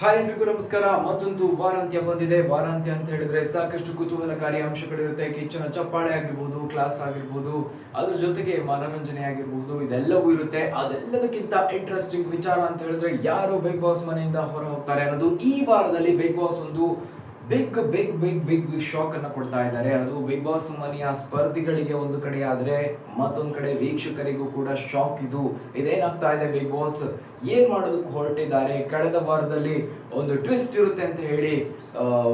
Hi ಎಲ್ರಿಗೂ ನಮಸ್ಕಾರ. ಮತ್ತೊಂದು ವಾರಾಂತ್ಯ ಬಂದಿದೆ. ವಾರಾಂತ್ಯ ಅಂತ ಹೇಳಿದ್ರೆ ಸಾಕಷ್ಟು ಕುತೂಹಲಕಾರಿ ಅಂಶಗಳಿರುತ್ತೆ. ಕಿಚ್ಚನ ಚಪ್ಪಾಳೆ ಆಗಿರ್ಬೋದು, ಕ್ಲಾಸ್ ಆಗಿರ್ಬೋದು, ಅದ್ರ ಜೊತೆಗೆ ಮನೋರಂಜನೆ ಆಗಿರ್ಬೋದು, ಇದೆಲ್ಲವೂ ಇರುತ್ತೆ. ಅದೆಲ್ಲದಕ್ಕಿಂತ ಇಂಟ್ರೆಸ್ಟಿಂಗ್ ವಿಚಾರ ಅಂತ ಹೇಳಿದ್ರೆ ಯಾರು ಬಿಗ್ ಬಾಸ್ ಮನೆಯಿಂದ ಹೊರ ಹೋಗ್ತಾರೆ ಅನ್ನೋದು ಈ ವಾರದಲ್ಲಿ ಬಿಗ್ ಬಾಸ್ ಒಂದು big big big big big shock ಅನ್ನ ಕೊಡ್ತಾ ಇದ್ದಾರೆ. ಅದು ಬಿಗ್ ಬಾಸ್ ಮನೆಯ ಸ್ಪರ್ಧಿಗಳಿಗೆ ಒಂದು ಕಡೆ ಆದ್ರೆ ಮತ್ತೊಂದ್ ಕಡೆ ವೀಕ್ಷಕರಿಗೂ ಕೂಡ ಶಾಕ್ ಇದು. ಇದೇನಾಗ್ತಾ ಇದೆ ಬಿಗ್ ಬಾಸ್ ಏನ್ ಮಾಡೋದಕ್ಕೆ ಹೊರಟಿದ್ದಾರೆ? ಕಳೆದ ವಾರದಲ್ಲಿ ಒಂದು ಟ್ವಿಸ್ಟ್ ಇರುತ್ತೆ ಅಂತ ಹೇಳಿ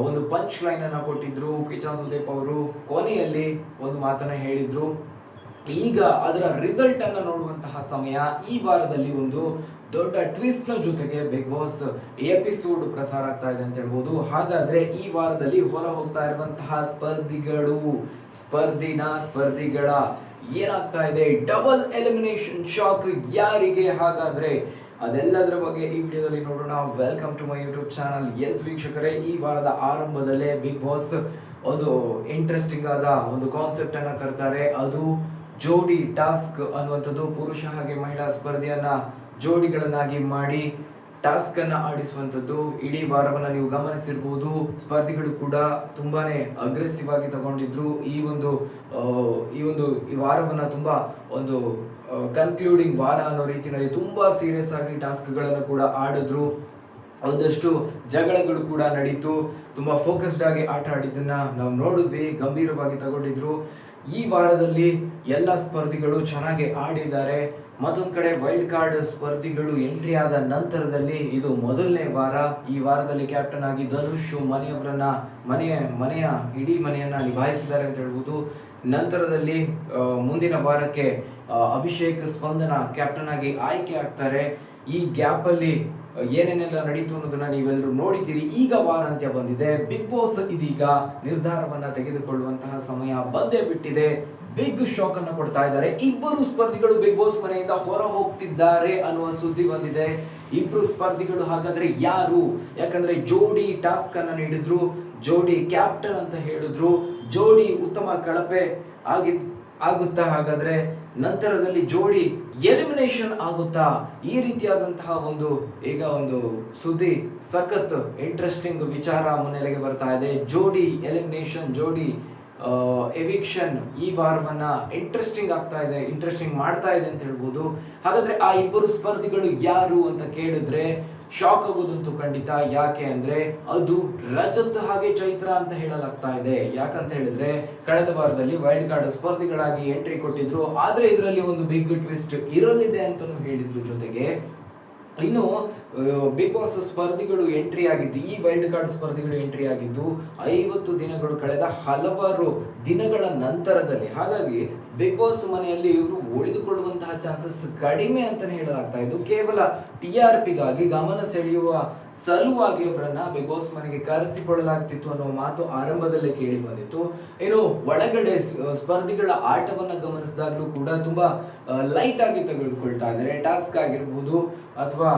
ಒಂದು ಪಂಚ್ ಲೈನ್ ಅನ್ನ ಕೊಟ್ಟಿದ್ರು. ಕಿಚಾ ಸುದೀಪ್ ಅವರು ಕೊನೆಯಲ್ಲಿ ಒಂದು ಮಾತನ್ನ ಹೇಳಿದ್ರು. ಈಗ ಅದರ ರಿಸಲ್ಟ್ ಅನ್ನ ನೋಡುವಂತಹ ಸಮಯ ಈ ವಾರದಲ್ಲಿ ಒಂದು ದೊಡ್ಡ ಟ್ವಿಸ್ಟ್ನ ಜೊತೆಗೆ ಬಿಗ್ ಬಾಸ್ ಎಪಿಸೋಡ್ ಪ್ರಸಾರ ಆಗ್ತಾ ಇದೆ ಅಂತ ಹೇಳ್ಬೋದು. ಹಾಗಾದ್ರೆ ಈ ವಾರದಲ್ಲಿ ಹೊರ ಹೋಗ್ತಾ ಇರುವಂತಹ ಸ್ಪರ್ಧಿಗಳು, ಸ್ಪರ್ಧಿನ ಸ್ಪರ್ಧಿಗಳ ಏನಾಗ್ತಾ ಇದೆ? ಡಬಲ್ ಎಲಿಮಿನೇಷನ್ ಶಾಕ್ ಯಾರಿಗೆ ಹಾಗಾದ್ರೆ? ಅದೆಲ್ಲದರ ಬಗ್ಗೆ ಈ ವಿಡಿಯೋದಲ್ಲಿ ನೋಡೋಣ. Welcome to my YouTube channel S ವೀಕ್ಷಕರೇ, ಈ ವಾರದ ಆರಂಭದಲ್ಲೇ ಬಿಗ್ ಬಾಸ್ ಒಂದು ಇಂಟ್ರೆಸ್ಟಿಂಗ್ ಆದ ಒಂದು ಕಾನ್ಸೆಪ್ಟ್ ಅನ್ನ ತರ್ತಾರೆ. ಅದು ಜೋಡಿ ಟಾಸ್ಕ್ ಅನ್ನುವಂಥದ್ದು. ಪುರುಷ ಹಾಗೆ ಮಹಿಳಾ ಸ್ಪರ್ಧೆಯನ್ನ ಜೋಡಿಗಳನ್ನಾಗಿ ಮಾಡಿ ಟಾಸ್ಕ್ ಅನ್ನ ಆಡಿಸುವಂಥದ್ದು ಇಡೀ ವಾರವನ್ನ ನೀವು ಗಮನಿಸಿರ್ಬೋದು. ಸ್ಪರ್ಧಿಗಳು ಕೂಡ ತುಂಬಾನೇ ಅಗ್ರೆಸಿವ್ ಆಗಿ ತಗೊಂಡಿದ್ರು. ಈ ಒಂದು ಈ ಒಂದು, ಈ ವಾರವನ್ನ ತುಂಬಾ ಒಂದು ಕನ್ಕ್ಲೂಡಿಂಗ್ ವಾರ ಅನ್ನೋ ರೀತಿಯಲ್ಲಿ ತುಂಬಾ ಸೀರಿಯಸ್ ಆಗಿ ಟಾಸ್ಕ್ಗಳನ್ನು ಕೂಡ ಆಡಿದ್ರು. ಒಂದಷ್ಟು ಜಗಳಗಳು ಕೂಡ ನಡೀತು. ತುಂಬಾ ಫೋಕಸ್ಡ್ ಆಗಿ ಆಟ ಆಡಿದ್ದನ್ನ ನಾವು ನೋಡಿದ್ವಿ, ಗಂಭೀರವಾಗಿ ತಗೊಂಡಿದ್ರು. ಈ ವಾರದಲ್ಲಿ ಎಲ್ಲ ಸ್ಪರ್ಧಿಗಳು ಚೆನ್ನಾಗಿ ಆಡಿದ್ದಾರೆ. ಮತ್ತೊಂದು ಕಡೆ ವೈಲ್ಡ್ ಕಾರ್ಡ್ ಸ್ಪರ್ಧಿಗಳು ಎಂಟ್ರಿ ಆದ ನಂತರದಲ್ಲಿ ಇದು ಮೊದಲನೇ ವಾರ. ಈ ವಾರದಲ್ಲಿ ಕ್ಯಾಪ್ಟನ್ ಆಗಿ ಧನುಷ್ ಮನೆಯವರನ್ನ ಮನೆಯ ಮನೆಯ ಇಡೀ ಮನೆಯನ್ನ ನಿಭಾಯಿಸಿದ್ದಾರೆ ಅಂತ ಹೇಳ್ಬೋದು. ನಂತರದಲ್ಲಿ ಮುಂದಿನ ವಾರಕ್ಕೆ ಅಭಿಷೇಕ್ ಸ್ಪಂದನ ಕ್ಯಾಪ್ಟನ್ ಆಗಿ ಆಯ್ಕೆ ಆಗ್ತಾರೆ. ಈ ಗ್ಯಾಪ್ ಅಲ್ಲಿ ಏನೇನೆಲ್ಲ ನಡೀತು ಅನ್ನೋದನ್ನ ನೀವೆಲ್ಲರೂ ನೋಡಿದ್ದೀರಿ. ಈಗ ವಾರಾಂತ್ಯ ಬಂದಿದೆ. ಬಿಗ್ ಬಾಸ್ ಇದೀಗ ನಿರ್ಧಾರವನ್ನ ತೆಗೆದುಕೊಳ್ಳುವಂತಹ ಸಮಯ ಬಂದೇ ಬಿಟ್ಟಿದೆ. ಬಿಗ್ ಶಾಕ್ ಅನ್ನು ಕೊಡ್ತಾ ಇದ್ದಾರೆ. ಇಬ್ಬರು ಸ್ಪರ್ಧಿಗಳು ಬಿಗ್ ಬಾಸ್ ಮನೆಯಿಂದ ಹೊರ ಹೋಗ್ತಿದ್ದಾರೆ ಅನ್ನುವ ಸುದ್ದಿ ಬಂದಿದೆ. ಇಬ್ರು ಸ್ಪರ್ಧಿಗಳು ಹಾಗಾದ್ರೆ ಯಾರು? ಯಾಕಂದ್ರೆ ಜೋಡಿ ಟಾಸ್ಕ್ ಅನ್ನ ನೀಡಿದ್ರು. ಜೋಡಿ ಕ್ಯಾಪ್ಟನ್ ಅಂತ ಹೇಳಿದ್ರು. ಜೋಡಿ ಉತ್ತಮ ಕಳಪೆ ಆಗಿ ಆಗುತ್ತಾ ಹಾಗಾದ್ರೆ ನಂತರದಲ್ಲಿ ಜೋಡಿ ಎಲಿಮಿನೇಷನ್ ಆಗುತ್ತಾ? ಈ ರೀತಿಯಾದಂತಹ ಒಂದು ಈಗ ಒಂದು ಸುದ್ದಿ, ಸಖತ್ ಇಂಟ್ರೆಸ್ಟಿಂಗ್ ವಿಚಾರ ಮುನ್ನೆಲೆಗೆ ಬರ್ತಾ ಇದೆ. ಜೋಡಿ ಎಲಿಮಿನೇಷನ್ ಜೋಡಿ ಎವಿಕ್ಷನ್ ಈ ವಾರವನ್ನ ಇಂಟ್ರೆಸ್ಟಿಂಗ್ ಆಗ್ತಾ ಇದೆ ಇಂಟ್ರೆಸ್ಟಿಂಗ್ ಮಾಡ್ತಾ ಇದೆ ಅಂತ ಹೇಳ್ಬೋದು. ಹಾಗಾದ್ರೆ ಆ ಇಬ್ಬರು ಸ್ಪರ್ಧಿಗಳು ಯಾರು ಅಂತ ಕೇಳಿದ್ರೆ ಶಾಕ್ ಆಗೋದಂತೂ ಖಂಡಿತ. ಯಾಕೆ ಅಂದ್ರೆ ಅದು ರಜತ್ ಹಾಗೆ ಚೈತ್ರ ಅಂತ ಹೇಳಲಾಗ್ತಾ ಇದೆ. ಯಾಕಂತ ಹೇಳಿದ್ರೆ ಕಳೆದ ವಾರದಲ್ಲಿ ವೈಲ್ಡ್ ಕಾರ್ಡ್ ಸ್ಪರ್ಧಿಗಳಾಗಿ ಎಂಟ್ರಿ ಕೊಟ್ಟಿದ್ರು. ಆದ್ರೆ ಇದರಲ್ಲಿ ಒಂದು ಬಿಗ್ ಟ್ವಿಸ್ಟ್ ಇರಲಿದೆ ಅಂತಾನು ಹೇಳಿದ್ರು ಜೊತೆಗೆ. ಇನ್ನು ಬಿಗ್ ಬಾಸ್ ಸ್ಪರ್ಧಿಗಳು ಎಂಟ್ರಿ ಆಗಿದ್ದು, ಈ ವೈಲ್ಡ್ ಕಾರ್ಡ್ ಸ್ಪರ್ಧಿಗಳು ಎಂಟ್ರಿ ಆಗಿದ್ದು, ಐವತ್ತು ದಿನಗಳು ಕಳೆದ ಹಲವಾರು ದಿನಗಳ ನಂತರದಲ್ಲಿ, ಹಾಗಾಗಿ ಬಿಗ್ ಬಾಸ್ ಮನೆಯಲ್ಲಿ ಇವರು ಉಳಿದುಕೊಳ್ಳುವಂತಹ ಚಾನ್ಸಸ್ ಕಡಿಮೆ ಅಂತಲೇ ಹೇಳಲಾಗ್ತಾ ಇದ್ದು, ಕೇವಲ ಟಿ ಆರ್ ಪಿಗಾಗಿ ಗಮನ ಸೆಳೆಯುವ ಸಲುವಾಗಿ ಅವರನ್ನ ಬಿಗ್ ಬಾಸ್ ಮನೆಗೆ ಕರೆಸಿಕೊಳ್ಳಲಾಗ್ತಿತ್ತು ಅನ್ನೋ ಮಾತು ಆರಂಭದಲ್ಲೇ ಕೇಳಿ ಬಂದಿತ್ತು. ಏನು ಒಳಗಡೆ ಸ್ಪರ್ಧಿಗಳ ಆಟವನ್ನ ಗಮನಿಸಿದಾಗಲೂ ಕೂಡ ತುಂಬಾ ಲೈಟ್ ಆಗಿ ತೆಗೆದುಕೊಳ್ತಾ ಇದ್ದಾರೆ. ಟಾಸ್ಕ್ ಆಗಿರ್ಬೋದು ಅಥವಾ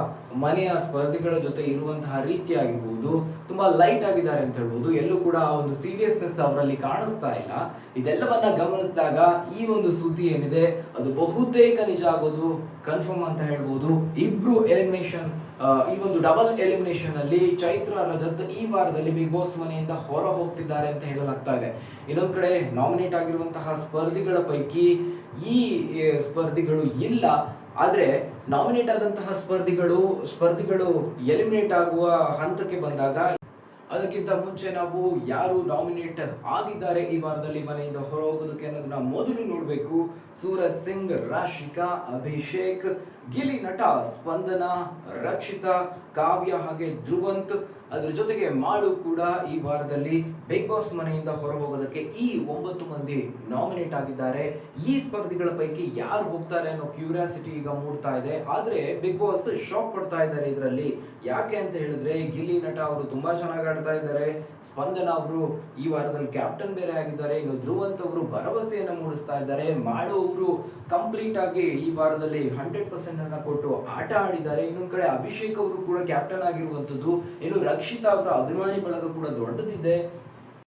ಮನೆಯ ಸ್ಪರ್ಧಿಗಳ ಜೊತೆ ಇರುವಂತಹ ರೀತಿ ಆಗಿರ್ಬೋದು, ತುಂಬಾ ಲೈಟ್ ಆಗಿದ್ದಾರೆ ಅಂತ ಹೇಳ್ಬೋದು. ಎಲ್ಲೂ ಕೂಡ ಆ ಒಂದು ಸೀರಿಯಸ್ನೆಸ್ ಅವರಲ್ಲಿ ಕಾಣಿಸ್ತಾ ಇಲ್ಲ. ಇದೆಲ್ಲವನ್ನ ಗಮನಿಸಿದಾಗ ಈ ಒಂದು ಸುದ್ದಿ ಏನಿದೆ, ಅದು ಬಹುತೇಕ ನಿಜ ಆಗೋದು ಕನ್ಫರ್ಮ್ ಅಂತ ಹೇಳ್ಬೋದು. ಇಬ್ರು ಎಲಿಮಿನೇಷನ್ ಈ ಒಂದು ಡಬಲ್ ಎಲಿಮಿನೇಷನ್ ಅಲ್ಲಿ ಚೈತ್ರ ರಜತ್ ಈ ವಾರದಲ್ಲಿ ಬಿಗ್ ಬಾಸ್ ಮನೆಯಿಂದ ಹೊರ ಹೋಗ್ತಿದ್ದಾರೆ ಅಂತ ಹೇಳಲಾಗ್ತಾ ಇದೆ. ಇನ್ನೊಂದ್ ಕಡೆ ನಾಮಿನೇಟ್ ಆಗಿರುವಂತಹ ಸ್ಪರ್ಧಿಗಳ ಪೈಕಿ ಈ ಸ್ಪರ್ಧಿಗಳು ಇಲ್ಲ. ಆದ್ರೆ ನಾಮಿನೇಟ್ ಆದಂತಹ ಸ್ಪರ್ಧಿಗಳು ಸ್ಪರ್ಧಿಗಳು ಎಲಿಮಿನೇಟ್ ಆಗುವ ಹಂತಕ್ಕೆ ಬಂದಾಗ ಅದಕ್ಕಿಂತ ಮುಂಚೆ ನಾವು ಯಾರು ನಾಮಿನೇಟ್ ಆಗಿದ್ದಾರೆ ಈ ವಾರದಲ್ಲಿ ಮನೆಯಿಂದ ಹೊರ ಹೋಗೋದಕ್ಕೆ ಅನ್ನೋದನ್ನ ಮೊದಲು ನೋಡಬೇಕು. ಸೂರಜ್ ಸಿಂಗ್, ರಾಶಿಕಾ, ಅಭಿಷೇಕ್, ಗಿಲಿ ನಟ, ಸ್ಪಂದನ, ರಕ್ಷಿತಾ, ಕಾವ್ಯ ಹಾಗೆ ಧ್ರುವಂತ್. ಅದ್ರ ಜೊತೆಗೆ ಮಾಡು ಕೂಡ ಈ ವಾರದಲ್ಲಿ ಬಿಗ್ ಬಾಸ್ ಮನೆಯಿಂದ ಹೊರ ಹೋಗೋದಕ್ಕೆ ಈ ಒಂಬತ್ತು ಮಂದಿ ನಾಮಿನೇಟ್ ಆಗಿದ್ದಾರೆ. ಈ ಸ್ಪರ್ಧಿಗಳ ಪೈಕಿ ಯಾರು ಹೋಗ್ತಾರೆ ಅನ್ನೋ ಕ್ಯೂರಿಯಾಸಿಟಿ ಈಗ ಮೂಡ್ತಾ ಇದೆ. ಆದ್ರೆ ಬಿಗ್ ಬಾಸ್ ಶಾಕ್ ಕೊಡ್ತಾ ಇದ್ದಾರೆ ಇದರಲ್ಲಿ. ಯಾಕೆ ಅಂತ ಹೇಳಿದ್ರೆ ಗಿಲ್ಲಿ ನಟ ಅವರು ತುಂಬಾ ಚೆನ್ನಾಗಿ ಇದ್ದಾರೆ. ಸ್ಪಂದನ ಅವರು ಈ ವಾರದಲ್ಲಿ ಕ್ಯಾಪ್ಟನ್ ಬೇರೆ ಆಗಿದ್ದಾರೆ. ಇನ್ನು ಧ್ರುವಂತ್ ಅವರು ಭರವಸೆಯನ್ನ ಮೂಡಿಸ್ತಾ ಇದ್ದಾರೆ. ಮಾಡು ಅವರು ಕಂಪ್ಲೀಟ್ ಆಗಿ ಈ ವಾರದಲ್ಲಿ ಹಂಡ್ರೆಡ್ ಪರ್ಸೆಂಟ್ ಅನ್ನ ಕೊಟ್ಟು ಆಟ ಆಡಿದ್ದಾರೆ. ಇನ್ನೊಂದ್ ಕಡೆ ಅಭಿಷೇಕ್ ಅವರು ಕೂಡ ಕ್ಯಾಪ್ಟನ್ ಆಗಿರುವಂತದ್ದು. ಇನ್ನು ರಕ್ಷಿತಾ ಅವರ ಅಭಿಮಾನಿ ಬಳಗ ಕೂಡ ದೊಡ್ಡದಿದೆ.